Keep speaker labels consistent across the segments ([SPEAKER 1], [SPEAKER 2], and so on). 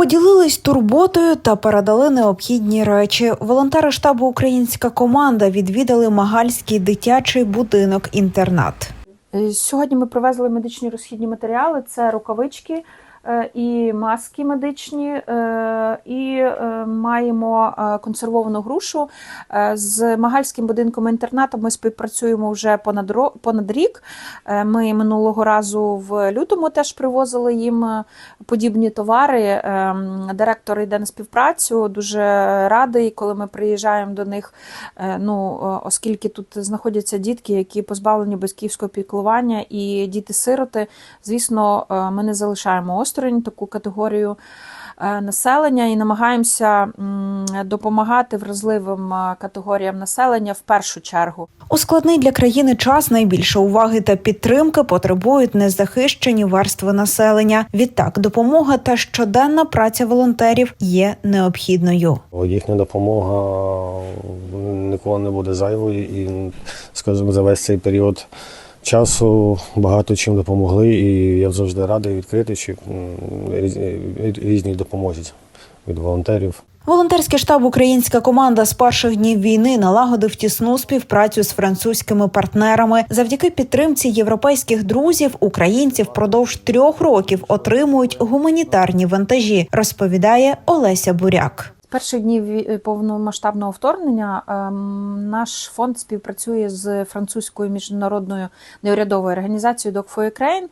[SPEAKER 1] Поділились турботою та передали необхідні речі. Волонтери штабу Українська команда відвідали Магальський дитячий будинок-інтернат.
[SPEAKER 2] Е, Сьогодні ми привезли медичні розхідні матеріали: це рукавички і маски медичні, е, і е, маємо е, консервовану грушу. Е, З Магальським будинком інтернатом ми співпрацюємо вже понад рік. Е, Ми минулого разу в лютому теж привозили їм е, подібні товари. Е, Директор йде на співпрацю. Дуже радий, коли ми приїжджаємо до них. Е, Ну, е, оскільки тут знаходяться дітки, які позбавлені батьківського піклування, і діти-сироти, звісно, е, ми не залишаємо осторонь таку категорію е, населення і намагаємося допомагати вразливим е, категоріям населення в першу чергу.
[SPEAKER 1] У складний для країни час найбільше уваги та підтримки потребують незахищені верстви населення. Відтак, допомога та щоденна праця волонтерів є необхідною.
[SPEAKER 3] Їхня допомога ніколи не буде зайвою і, скажімо, за весь цей період часу багато чим допомогли, і я завжди радий відкрити чи різні- допомозі від волонтерів.
[SPEAKER 1] Волонтерський штаб Українська команда з перших днів війни налагодив тісну співпрацю з французькими партнерами. Завдяки підтримці європейських друзів українці впродовж трьох років отримують гуманітарні вантажі, розповідає Олеся Буряк.
[SPEAKER 2] Перших днів повномасштабного вторгнення ем, наш фонд співпрацює з французькою міжнародною неурядовою організацією Dog for Ukraine.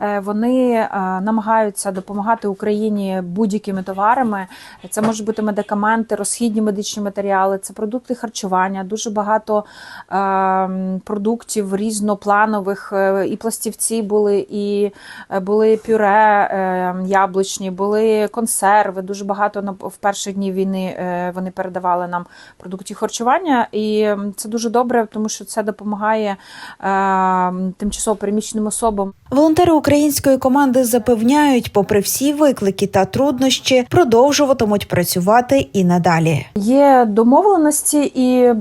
[SPEAKER 2] Е, Вони е, намагаються допомагати Україні будь-якими товарами. Це можуть бути медикаменти, розхідні медичні матеріали, це продукти харчування, дуже багато ем, продуктів різнопланових. е, І пластівці були, і е, були пюре е, яблучні, були консерви. Дуже багато в перші дні війни е, вони передавали нам продуктів харчування, і це дуже добре, тому що це допомагає е, тимчасово переміщеним особам.
[SPEAKER 1] Волонтери української команди запевняють, попри всі виклики та труднощі, продовжуватимуть працювати і надалі.
[SPEAKER 2] Є домовленості, і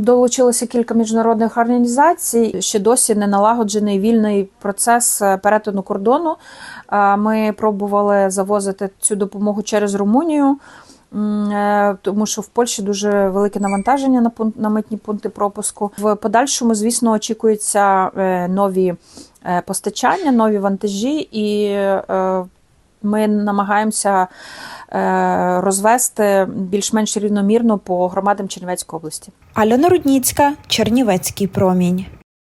[SPEAKER 2] долучилося кілька міжнародних організацій. Ще досі не налагоджений вільний процес е, перетину кордону. Ми пробували завозити цю допомогу через Румунію. Е, Тому що в Польщі дуже велике навантаження на пункт на митні пункти пропуску. В подальшому, звісно, очікуються е, нові е, постачання, нові вантажі, і ми намагаємося розвести більш-менш рівномірно по громадам Чернівецької області.
[SPEAKER 1] Альона Рудніцька, Чернівецький промінь.